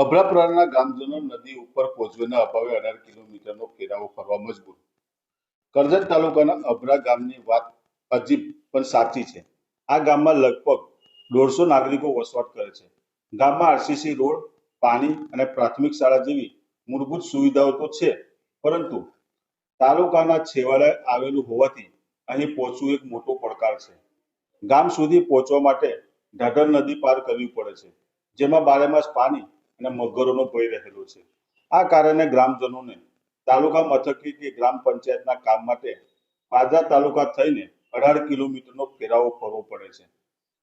અભરાપુરાના ગામજનો નદી ઉપર પહોંચવાના અભાવે અઢાર કિલોમીટરનો ફેરાવો ફરવા મજબૂર. કરજણ તાલુકાના અભરા ગામની વાત અજીબ પણ સાચી છે. આ ગામમાં લગભગ દોઢસો નાગરિકો વસવાટ કરે છે. ગામમાં આરસીસી રોડ, પાણી અને પ્રાથમિક શાળા જેવી મૂળભૂત સુવિધાઓ તો છે, પરંતુ તાલુકાના છેવાડે આવેલું હોવાથી અહીં પહોંચવું એક મોટો પડકાર છે. ગામ સુધી પહોંચવા માટે ઢાઢર નદી પાર કરવી પડે છે, જેમાં બારેમાસ પાણી અને મગરોનો ભય રહેલો છે. આ કારણે ગ્રામજનોને તાલુકા મથકે કે ગ્રામ પંચાયતના કામ માટે પાદરા તાલુકા થઈને અઢાર કિલોમીટરનો ફેરાવો ફરવો પડે છે.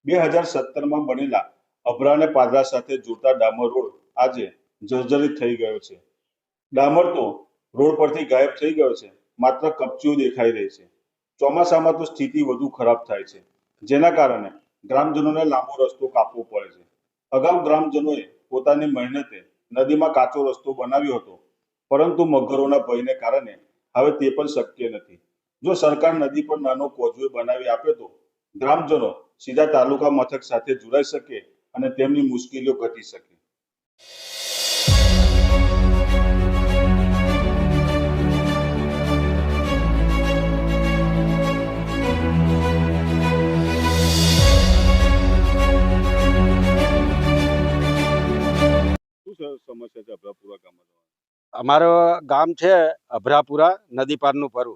બે હજાર સત્તરમાં બનેલા અભરા અને પાદરા સાથે જોડતા ડામર રોડ આજે જર્જરિત થઈ ગયો છે. ડામર તો રોડ પરથી ગાયબ થઈ ગયો છે, માત્ર કપચીઓ દેખાઈ રહી છે. ચોમાસામાં તો સ્થિતિ વધુ ખરાબ થાય છે, જેના કારણે ગ્રામજનોને લાંબો રસ્તો કાપવો પડે છે. અગાઉ ગ્રામજનોએ પોતાની મહેનતે નદીમાં કાચો રસ્તો બનાવ્યો હતો. પરંતુ મગરોના ભયને કારણે હવે તે પણ શક્ય નથી. જો સરકાર નદી પર નાનો કોઝવે બનાવી આપે તો ગ્રામજનો સીધા તાલુકા મથક સાથે જોડાઈ શકે અને તેમની મુશ્કેલીઓ ઘટી શકે. અમારો ગામ છે અભરાપુરા નદી પારનું પરુ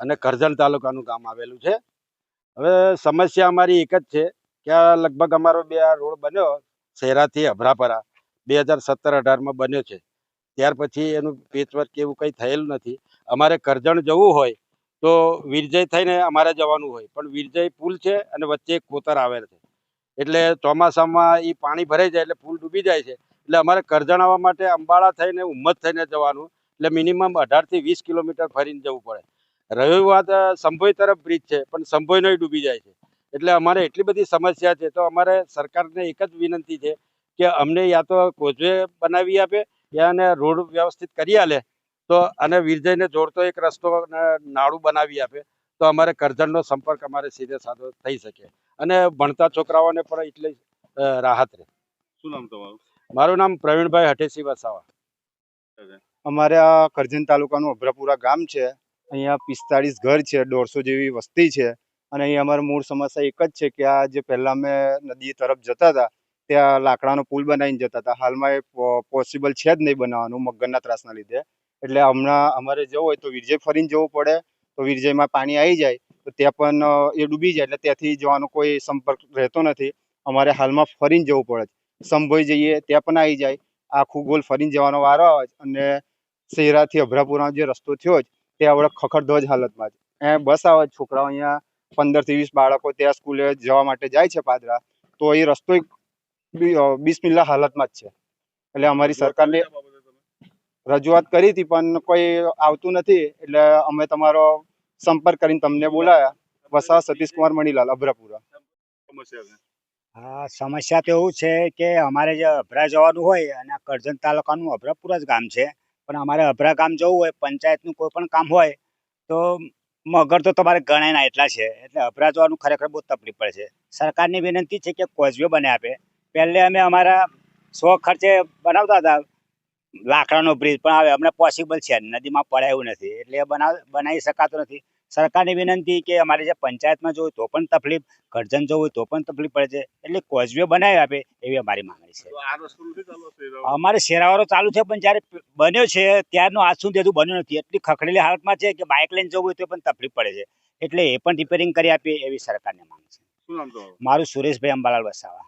અને કરજણ તાલુકાનું ગામ આવેલું છે. હવે સમસ્યા અમારી એક જ છે કે આ લગભગ અમારો બે આ રોડ બન્યો શહેરાથી અભરાપરા બે હજાર સત્તર અઢારમાં બન્યો છે. ત્યાર પછી એનું પેચવર્ક એવું કંઈ થયેલું નથી. અમારે કરજણ જવું હોય તો વીરજય થઈને અમારે જવાનું હોય, પણ વીરજય પુલ છે અને વચ્ચે એક કોતર આવેલ છે. એટલે ચોમાસામાં એ પાણી ભરાઈ જાય એટલે પુલ ડૂબી જાય છે. એટલે અમારે કરજણાવા માટે અંબાળા થઈને, ઉમ્મત થઈને જવાનું. એટલે મિનિમમ અઢારથી વીસ કિલોમીટર ફરીને જવું પડે. રહી વાત સંભોઈ તરફ બ્રિજ છે, પણ સંભોઈનો ડૂબી જાય છે. એટલે અમારે એટલી બધી સમસ્યા છે, તો અમારે સરકારને એક જ વિનંતી છે કે અમને યા તો કોઝવે બનાવી આપે, યા અને રોડ વ્યવસ્થિત કરી આલે. તો અને વીરજયને જોડતો એક રસ્તો નાળું બનાવી આપે. તો અમારે કરજણનો સંપર્ક અમારે સીધે સાધો થઈ શકે. અને ભણતા છોકરાઓને પણ એટલી રાહત રહે. શું નામ તમારું? મારું નામ પ્રવીણભાઈ હઠેસી વસાવા. અમારે આ કરજણ તાલુકાનું અભરાપુરા ગામ છે. અહીંયા પિસ્તાળીસ ઘર છે દોઢસો જેવી વસ્તી છે. અને અહીં અમારી મૂળ સમસ્યા એક જ છે કે આ જે પહેલાં અમે નદી તરફ જતા હતા ત્યાં લાકડાનો પુલ બનાવીને જતા હતા. હાલમાં એ પોસિબલ છે જ નહીં બનાવવાનું મગરના ત્રાસના લીધે. એટલે હમણાં અમારે જવું હોય તો વિરજય ફરીને જવું પડે. તો વિરજયમાં પાણી આવી જાય તો ત્યાં પણ એ ડૂબી જાય. એટલે ત્યાંથી જવાનો કોઈ સંપર્ક રહેતો નથી. અમારે હાલમાં ફરીને જવું પડે છે. સંભોઈ જઈએ, ત્યાં પણ આવી જાય. આખું ગોલ ફરીને જવાનો વારો આવે અને શહેરાથી અભરાપુરાનો જે રસ્તો થયો છે, તે આવડે ખખડધજ હાલતમાં છે. એ બસ આવે છોકરાઓ અહીંયા, પંદરથી વીસ બાળકો ત્યાં સ્કૂલે જવા માટે જાય છે પાદરા. તો એ રસ્તો બિસ્મિલ્લા હાલતમાં જ છે. એટલે અમારી સરકારને રજૂઆત કરી હતી, પણ કોઈ આવતું નથી. એટલે અમે તમારો સંપર્ક કરીને તમને બોલાયા. વસા સતીશકુમાર મણીલાલ, અભરાપુરા. હા, સમસ્યા તો એવું છે કે અમારે જે અભરા જવાનું હોય અને આ કરજણ તાલુકાનું અભરાપુરા જ ગામ છે, પણ અમારે અભરા ગામ જવું હોય, પંચાયતનું કોઈ પણ કામ હોય, તો મગર તો તમારે ગણાય ના એટલા છે, એટલે અભરા જવાનું ખરેખર બહુ તકલીફ પડે છે. સરકારની વિનંતી છે કે કોઝવે બને આપે. પહેલે અમે અમારા સ્વ ખર્ચે બનાવતા હતા, લાકડાનો બ્રિજ પણ હવે અમને પોસિબલ છે નદીમાં પડાય નથી, એટલે બનાવ, બનાવી શકાતું નથી. સરકારની વિનંતી કે અમારે જે પંચાયતમાં જોવું હોય તો પણ તકલીફ કરજણ જવું હોય તો પણ તકલીફ પડે છે. એટલે કોઝવે બનાવી આપે એવી અમારી માંગણી છે? અમારે શેરાવાળો ચાલુ છે પણ જ્યારે બન્યો છે ત્યારનો આજ સુધી હજુ બન્યો નથી. એટલી ખખડેલી હાલતમાં છે કે બાઇક લઈને જવું હોય તો પણ તકલીફ પડે છે. એટલે એ પણ રિપેરિંગ કરી આપીએ એવી સરકારને માંગ છે. મારું સુરેશભાઈ અંબાલાલ વસાવા.